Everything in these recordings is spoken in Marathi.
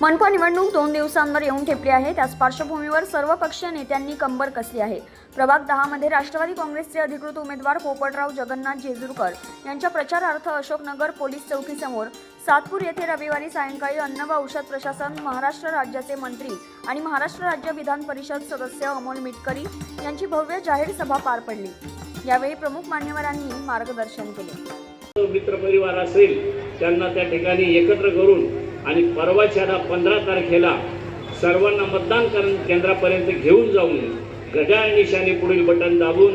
मनपा निवडणूक दोन दिवसांवर येऊन ठेपली आहे. त्याच पार्श्वभूमीवर सर्व पक्षीय नेत्यांनी कंबर कसली आहे. प्रभाग दहा मध्ये राष्ट्रवादी काँग्रेसचे अधिकृत उमेदवार पोपटराव जगन्नाथ जेजुरकर यांच्या प्रचारार्थ अशोकनगर पोलीस चौकीसमोर सातपूर येथे रविवारी सायंकाळी अन्न व औषध प्रशासन महाराष्ट्र राज्याचे मंत्री आणि महाराष्ट्र राज्य विधान परिषद सदस्य अमोल मिटकरी यांची भव्य जाहीर सभा पार पडली. यावेळी प्रमुख मान्यवरांनी मार्गदर्शन केले. मित्रपरिवार असेल त्यांना त्या ठिकाणी एकत्र करून आणि परवाच्या पंधरा तारखेला सर्वांना मतदान कर- केंद्रापर्यंत घेऊन जाऊन गजाळ निशाने पुढील बटन दाबून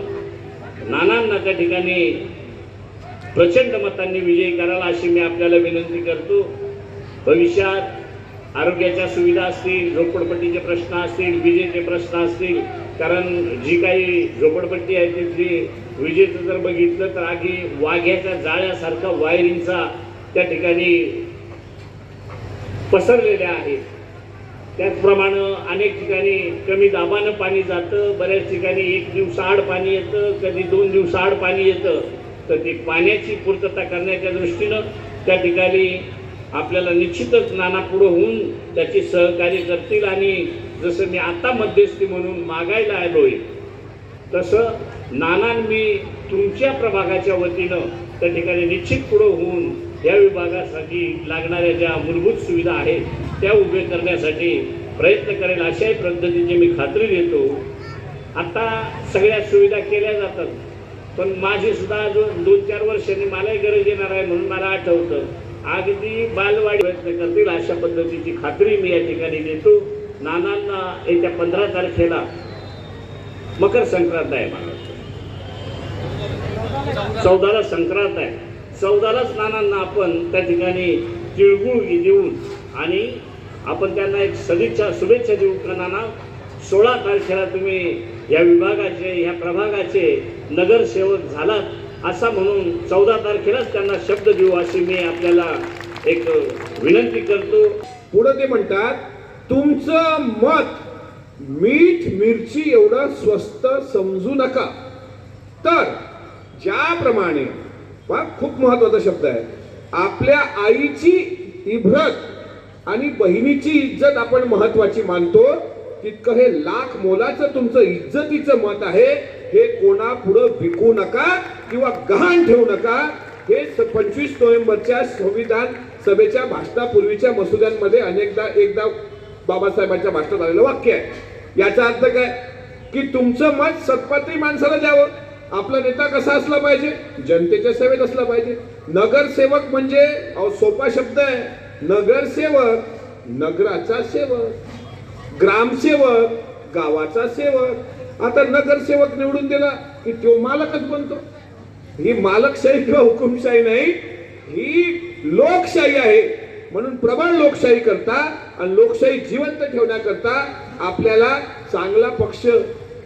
नानांना त्या ठिकाणी प्रचंड मतांनी विजयी करायला अशी मी आपल्याला विनंती करतो. भविष्यात आरोग्याच्या सुविधा असतील झोपडपट्टीचे प्रश्न असतील विजेचे प्रश्न असतील कारण जी काही झोपडपट्टी आहे तिथली विजेचं जर बघितलं तर आगी वाघ्याच्या जाळ्यासारखा वायरिंगचा त्या ठिकाणी पसरलेल्या आहेत. त्याचप्रमाणे अनेक ठिकाणी कमी दाबानं पाणी जातं बऱ्याच ठिकाणी एक दिवसाआड पाणी येतं कधी दोन दिवसाआड पाणी येतं. तर ते पाण्याची पूर्तता करण्याच्या दृष्टीनं त्या ठिकाणी आपल्याला निश्चितच नाना पुढं होऊन त्याची सहकार्य करतील आणि जसं मी आता मध्यस्थी म्हणून मागायला आलो आहे तसं नानान मी तुमच्या प्रभागाच्या वतीनं त्या ठिकाणी निश्चित पुढं होऊन या विभागासाठी लागणाऱ्या ज्या मूलभूत सुविधा आहेत त्या उभे करण्यासाठी प्रयत्न करेल अशाही पद्धतीची मी खात्री देतो. आता सगळ्या सुविधा केल्या जातात पण माझी सुद्धा अजून दोन चार वर्षांनी मलाही गरज येणार आहे म्हणून मला आठवतं. अगदी बालवाडी प्रयत्न करतील अशा पद्धतीची खात्री मी या ठिकाणी देतो. नानांना येत्या पंधरा तारखेला मकर संक्रांत आहे मला चौदाला संक्रांत आहे. चौदालाच नानांना आपण त्या ठिकाणी तिळगुळ देऊन आणि आपण त्यांना एक सदिच्छा शुभेच्छा देऊ का सोळा तारखेला तुम्ही या विभागाचे ह्या प्रभागाचे नगरसेवक झालात असा म्हणून चौदा तारखेलाच त्यांना शब्द देऊ अशी मी आपल्याला एक विनंती करतो. पुढे ते म्हणतात तुमचं मत मीठ मिरची एवढं स्वस्त समजू नका. तर ज्याप्रमाणे पहा, खूप महत्त्वाचा शब्द आहे. आपल्या आईची इभ्रत आणि बहिणीची इज्जत आपण महत्वाची मानतो तितकं हे लाख मोलाचं तुमचं इज्जतीचं मत आहे. हे कोणा पुढं विकू नका किंवा गहाण ठेवू नका. हे स- पंचवीस नोव्हेंबरच्या संविधान सभेच्या भाषणापूर्वीच्या मसुद्यांमध्ये अनेकदा एकदा बाबासाहेबांच्या भाषणात आलेलं वाक्य आहे. याचा अर्थ काय? की तुमचं मत सत्पात्री माणसाला द्यावं. आपला नेता कसा असला पाहिजे? जनतेच्या सेवेत असला पाहिजे. नगरसेवक म्हणजे अहो सोपा शब्द आहे. नगरसेवक नगराचा सेवक ग्रामसेवक गावाचा सेवक. आता नगरसेवक निवडून दिला की तो मालकच बनतो. ही मालकशाही किंवा हुकुमशाही नाही ही लोकशाही आहे. म्हणून प्रबळ लोकशाही करता आणि लोकशाही जिवंत ठेवण्याकरता आपल्याला चांगला पक्ष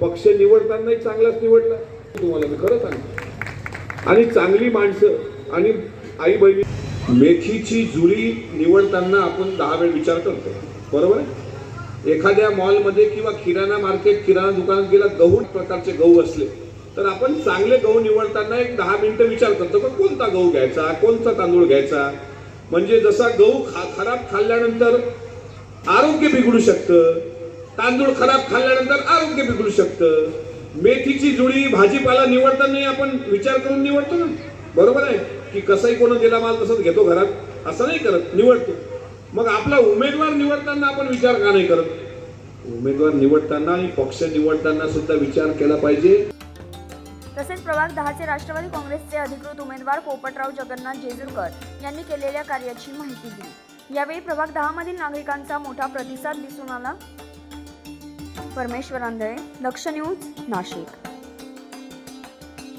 पक्ष निवडतानाही चांगलाच निवडला. तुम्हाला मी खरं सांगतो. आणि चांगली माणसं आणि आई बहिणी मेथीची जुळी निवडताना आपण दहा वेळ विचार करतो. बरोबर आहे? एखाद्या मॉलमध्ये किंवा किराणा मार्केट किराणा दुकानात गेला गहू प्रकारचे गहू असले तर आपण चांगले गहू निवडताना एक दहा मिनटं विचार करतो पण कोणता गहू घ्यायचा? कोणता तांदूळ घ्यायचा? म्हणजे जसा गहू खा खराब खाल्ल्यानंतर आरोग्य बिघडू शकतं तांदूळ खराब खाल्ल्यानंतर आरोग्य बिघडू शकतं. मेथीची जुळी भाजीपाला निवडताना आपण विचार करून निवडतो ना. बरोबर आहे? की कसाही कोण दिला माल तसंच घेतो घरात. असं नाही करत निवडतो. मग आपला उमेदवार निवडताना आपण विचार का नाही करत? उमेदवार निवडताना आणि पक्ष निवडताना सुद्धा विचार केला पाहिजे. तसेच प्रभाग दहाचे राष्ट्रवादी काँग्रेसचे अधिकृत उमेदवार पोपटराव जगन्नाथ जेजुरकर यांनी केलेल्या कार्याची माहिती दिली. यावेळी प्रभाग दहामधील नागरिकांचा मोठा प्रतिसाद दिसून आला. परमेश्वर आंधळे दक्ष न्यूज नाशिक.